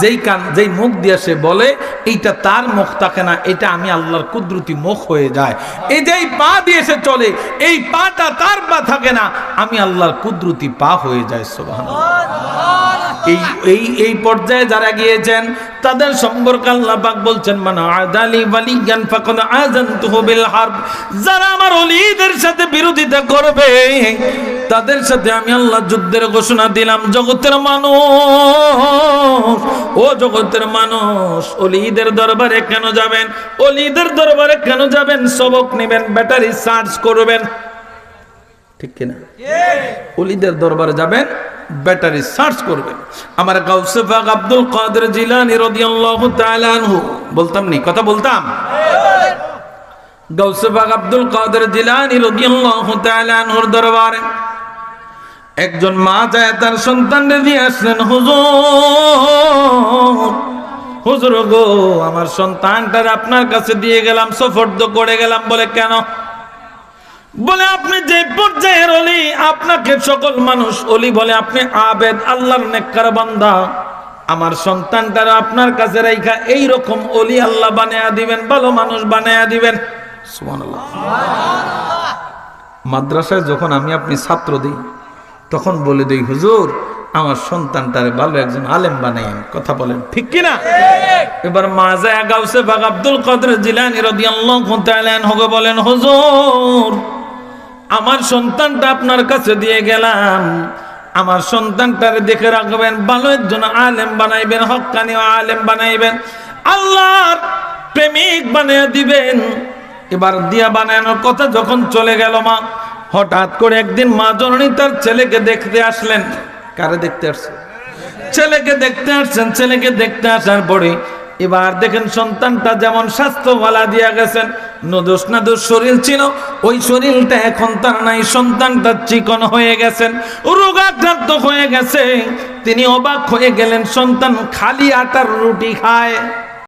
যেই কান, যেই মুখ দিয়ে সে বলে, এইটা তার মুখ থাকে না, এটা আমি আল্লাহর কুদরতি মুখ হয়ে যায়। এই যেই পা দিয়ে সে চলে, এই পাটা তার পা থাকে না, আমি আল্লাহর কুদরতি পা হয়ে যায় সোবাহান এই এই এই পর্যায়ে যারা গিয়েছেন, তাদের সম্পর্কে আল্লাহ পাক বলছেন মানে আদালি ওয়ালিয়ান ফাকাদ আযানতুহু বিল হারব। যারা আমার ওলিদের সাথে বিরোধিতা করবে, তাদের সাথে আমি আল্লাহ যুদ্ধের ঘোষণা দিলাম, জগতের মানুষ। ও জগতের মানুষ, অলিদের দরবারে কেন যাবেন? অলিদের দরবারে কেন যাবেন? সবক নেবেন, ব্যাটারি চার্জ করবেন। ঠিক কিনা? অলিদের দরবারে যাবেন, ব্যাটারি সার্চ করবেন। আমার গাউসে পাক আব্দুল কাদের জিলানী রাদিয়াল্লাহু তাআলা আনহু, বলতাম নি, কথা বলতাম? গাউসে পাক আব্দুল কাদের জিলানী রাদিয়াল্লাহু তাআলা আনহুর দরবারে একজন মা যায়, তার সন্তানকে দিয়ে আসলেন, হুজুর হুজুর গো, আমার সন্তানটার আপনার কাছে দিয়ে গেলাম, সফর্দ করে গেলাম বলে কেন? বলে আপনি যে পর্যায়ের অলি, আপনাকে সকল মানুষ অলি বলে আপনি আবেদ, আল্লাহর নেককার বান্দা। আমার সন্তানটার আপনার কাছে রাইখা এই রকম অলি আল্লাহ বানায়া দিবেন, ভালো মানুষ বানায়া দিবেন। মাদ্রাসায় যখন আমি আপনি ছাত্র দিই, তখন বলে দিই, হুজুর আমার সন্তানটারে ভালো একজন আলেম বানাইন কথা বলেন ঠিক কিনা? এবার মাজা গাউসে বাগ আব্দুল কাদের জিলানি রাদিয়াল্লাহু তাআলা আনহু বলেন হুজুর আমার সন্তানটা আপনার কাছে দিয়ে গেলাম। আমার সন্তানটারে দেখে রাখবেন ভালো একজন আলেম বানাইবেন হক্কানি আলেম বানাইবেন। আল্লাহর প্রেমিক বানিয়ে দিবেন। এবার দিয়া বানানোর কথা যখন চলে গেল মা হঠাৎ করে একদিন মা জননী তার ছেলেকে দেখতে আসলেন। কারে দেখতে আসছে? ছেলেকে দেখতে আসছেন, ছেলেকে দেখতে আসার পরে এবার দেখেন সন্তানটা যেমন স্বাস্থ্য স্বাস্থ্যওয়ালা দিয়া গেছেন নদোষ নাদোষ শরীর ছিল, ওই শরীরটা এখন তার নাই, সন্তানটা চিকন হয়ে গেছেন, রোগাক্রান্ত হয়ে গেছে। তিনি অবাক হয়ে গেলেন, সন্তান খালি আটার রুটি খায়।